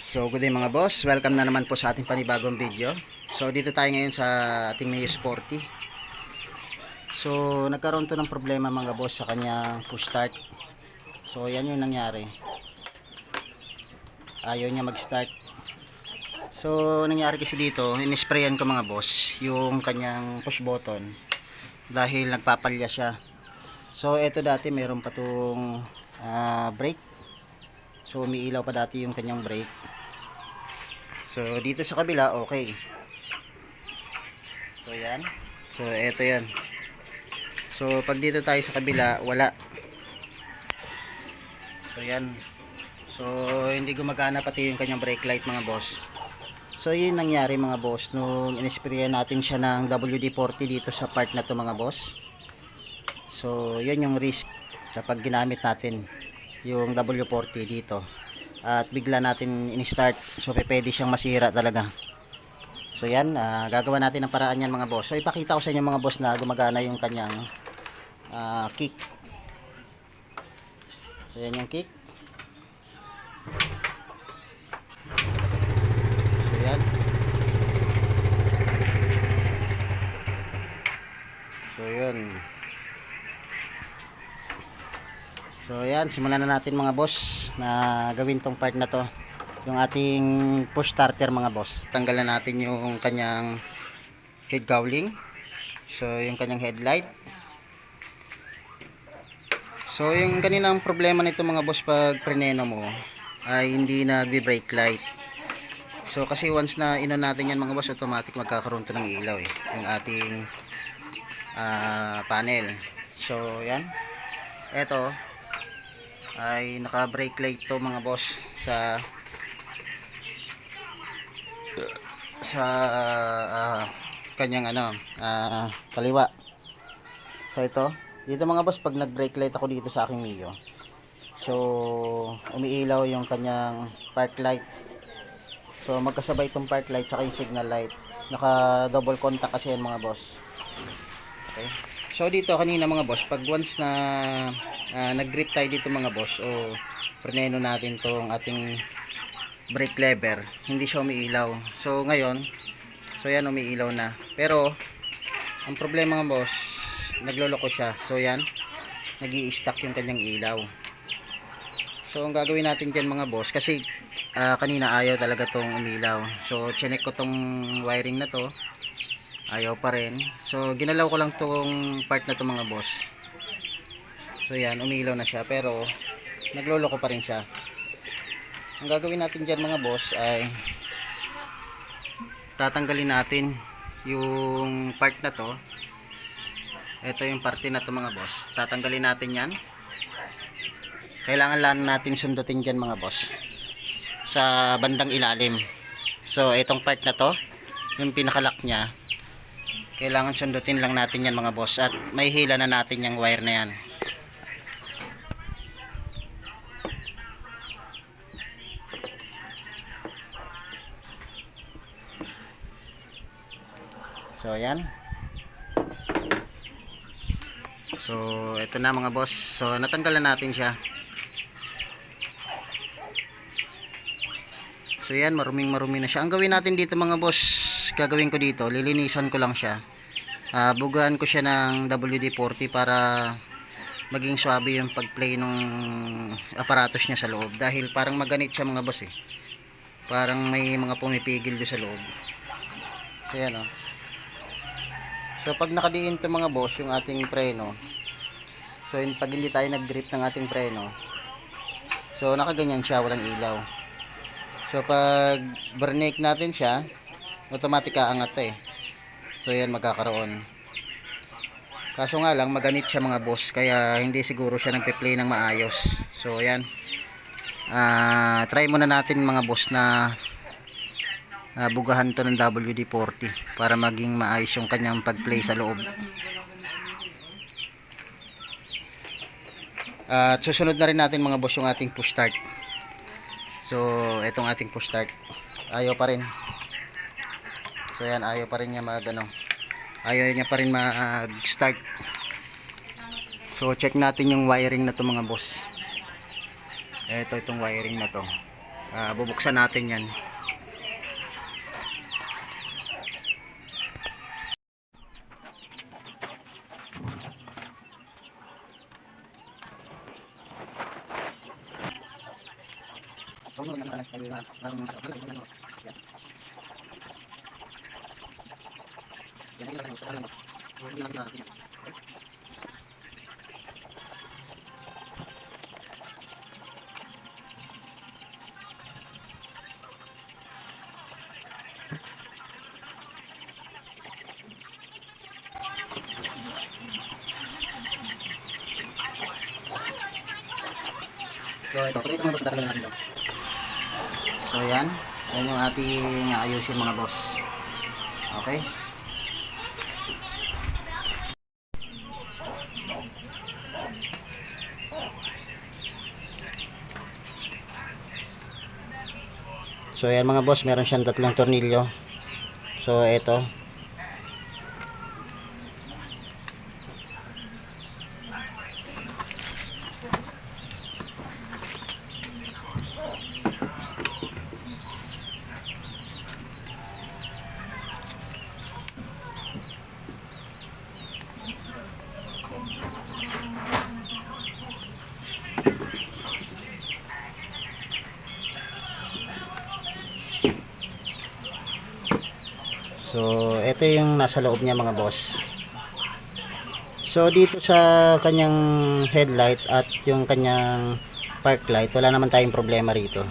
So good day mga boss, welcome na naman po sa ating panibagong video. So dito tayo ngayon sa ating Mio Sporty. So nagkaroon to ng problema mga boss sa kanyang push start. So yan yung nangyari. Ayaw niya mag-start. So nangyari kasi dito, inisprayan ko mga boss yung kanyang push button dahil nagpapalya siya. So ito dati meron pa tong ah, brake So umiilaw pa dati yung kanyang brake. So dito sa kabila okay. So yan. So eto yan. So pag dito tayo sa kabila wala. So yan. So hindi gumagana pati yung kanyang brake light mga boss. So yun nangyari mga boss nung inisprayan natin siya ng WD-40 dito sa part na to mga boss. So yun yung risk kapag ginamit natin yung W40 dito. At bigla natin in-start. So pwede siyang masira talaga. So yan ah, gagawa natin ng paraan yan mga boss. So ipakita ko sa inyo mga boss na gumagana yung kanyang ah, kick. So yan yung kick. So yan. So yun So ayan, simulan na natin mga boss na gawin tong part na to. Yung ating push starter mga boss. Tanggalan natin yung kanyang head cowling. So yung kanyang headlight. So yung kaninang problema nito mga boss pag preneno mo ay hindi nagbi-brake light. So kasi once na ino natin yan mga boss, automatic magkakaroon to ng ilaw eh. Yung ating ah, panel. So yan. Eto, ay naka brake light to mga boss sa sa ah, kanyang ano ah, kaliwa. So ito dito mga boss pag nag brake light ako dito sa aking Mio so umiilaw yung kanyang park light. So magkasabay itong park light tsaka yung signal light. Naka double contact kasi yan mga boss. Okay. So dito kanina mga boss, pag once na ah, nag-grip tayo dito mga boss o preneno natin tong ating brake lever, hindi siya umiilaw. So ngayon, so yan umiilaw na. Pero ang problema mga boss, nagloloko siya. So yan, nag stuck yung kanyang ilaw. So ang gagawin natin diyan mga boss kasi ah, kanina ayaw talaga tong umilaw. So chinek ko tong wiring na to ayaw pa rin so ginalaw ko lang tong part na to mga boss so yan umilaw na siya pero nagloloko pa rin siya. Ang gagawin natin dyan mga boss ay tatanggalin natin yung part na to. Ito yung parte na to mga boss. Tatanggalin natin yan. Kailangan lang natin sundutin dyan mga boss sa bandang ilalim. So itong part na to yung pinakalak niya kailangan sundutin lang natin yan mga boss. At may hila na natin yung wire na yan so ayan so ito na mga boss so natanggalan natin siya So yan, maruming marumi na siya. Ang gawin natin dito mga boss, gagawin ko dito, lilinisan ko lang siya. Ah, bugaan ko siya ng WD-40 para maging swabe yung pag-play ng aparatos niya sa loob. Dahil parang maganit siya mga boss eh. Parang may mga pumipigil doon sa loob. So yan oh. So pag nakadiin to mga boss, yung ating preno. So yun, pag hindi tayo nag-grip ng ating preno. So nakaganyan siya, walang ilaw. So pag brake natin siya, automatic aangat eh. So yan magkakaroon. Kaso nga lang maganit siya mga boss kaya hindi siguro siya nagpe-play ng maayos. So yan. Ah, try muna natin mga boss na ah, bugahan to ng WD-40 para maging maayos yung kanyang pag-play sa loob. At susunod na rin natin mga boss yung ating push start. So, itong ating push start. Ayaw pa rin. So, yan. Ayaw pa rin niya mag, ano, ayaw niya pa rin mag-start. So, check natin yung wiring na to mga boss. Ito, itong wiring na to. Ah, bubuksan natin yan. So ito, pakita mo ito talaga natin. So yan, yan yung ating ayusin mga boss. Okay? So yan mga boss, meron siyang tatlong tornilyo. So ito. So ito yung nasa loob niya mga boss. So dito sa kanyang headlight at yung kanyang park light, wala naman tayong problema rito.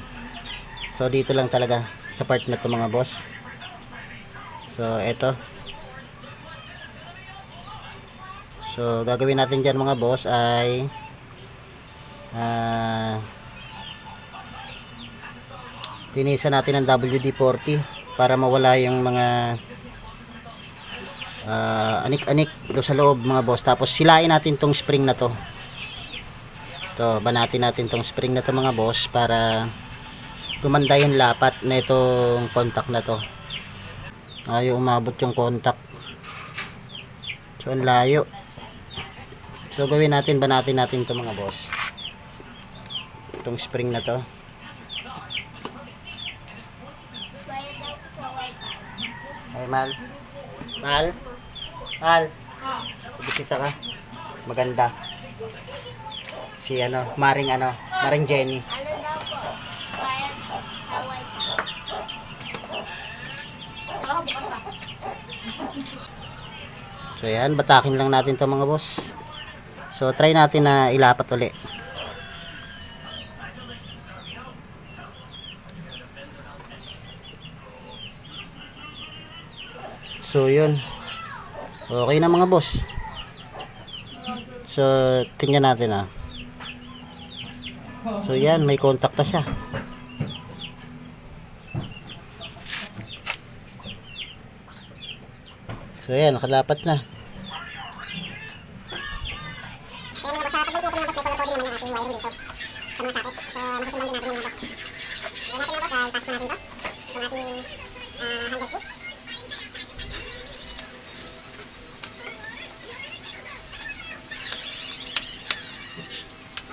So dito lang talaga sa part na to mga boss. So ito. So gagawin natin diyan mga boss ay ah linisan natin ng WD-40 para mawala yung mga ah, anik-anik do sa loob mga boss. Tapos silain natin tong spring na to. To banatin natin tong spring na to mga boss para gumanda yung lapat na itong contact na to. Ayaw umabot yung contact. So ang layo. So gawin natin banatin natin to mga boss. Itong spring na to. Ay mal. Mal mal bisita ka maganda si ano maring ano maring Jenny. So yan, batakin lang natin to mga boss. So try natin na ilapat uli. So yun. Okay na mga boss. So tingnan natin ah. So yan, may contact na siya. So yan, nakalapat na. Kaya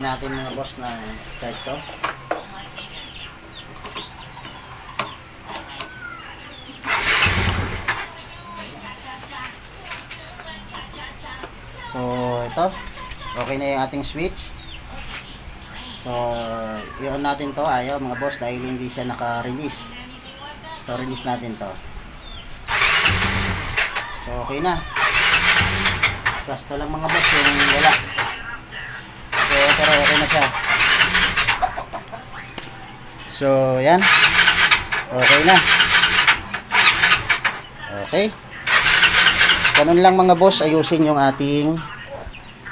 natin mga boss na start to. So, ito. Okay na yung ating switch. So, i-on natin to. Ayaw mga boss dahil hindi siya naka-release. So, release natin to. So, okay na. Basta lang mga boss yung wala. Pero okay na siya. So, yan. Okay na. Okay. Ganun lang mga boss, ayusin yung ating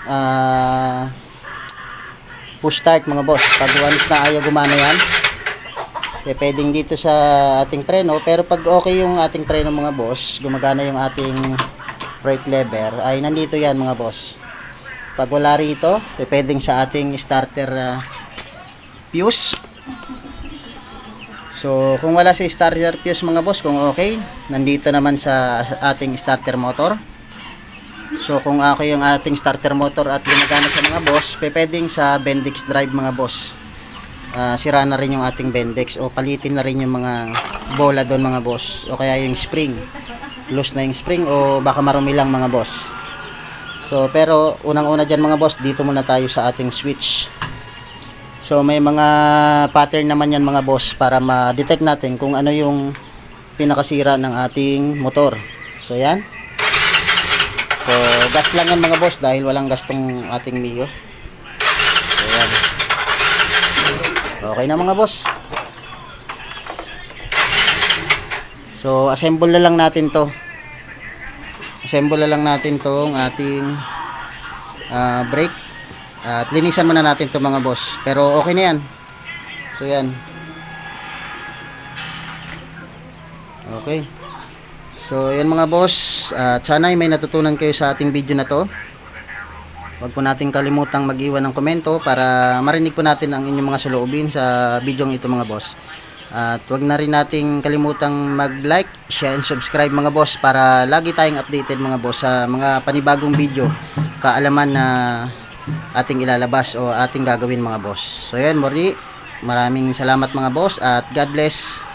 ah push start mga boss. Pag once na ayaw gumana yan, eh, pwedeng dito sa ating preno. Pero pag okay yung ating preno mga boss, gumagana yung ating brake lever, ay nandito yan mga boss. Pag wala rito, pwedeng sa ating starter ah, fuse. So, kung wala sa starter fuse mga boss, kung okay, nandito naman sa ating starter motor. So, kung okay yung ating starter motor at gumagana sa mga boss, pwedeng sa Bendix drive mga boss. Ah, sira na rin yung ating Bendix o palitin na rin yung mga bola doon mga boss o kaya yung spring. Loose na yung spring o baka marumi lang mga boss. So, pero unang-una dyan mga boss, dito muna tayo sa ating switch. So may mga pattern naman yan mga boss para ma-detect natin kung ano yung pinakasira ng ating motor. So yan. So gas lang yan mga boss dahil walang gas tong ating Mio. So yan. Okay na mga boss. So assemble na lang natin to. Assemble na lang natin tong ating ah, brake at linisan muna natin to mga boss. Pero okay na yan. So yan. Okay. So yan mga boss. At sana ay may natutunan kayo sa ating video na to. Huwag po natin kalimutang mag-iwan ng komento para marinig po natin ang inyong mga saloobin sa video ito mga boss. At huwag na rin nating kalimutang mag-like, share, and subscribe mga boss para lagi tayong updated mga boss sa mga panibagong video, kaalaman na ating ilalabas o ating gagawin mga boss. So yan, Mori, maraming salamat mga boss at God bless.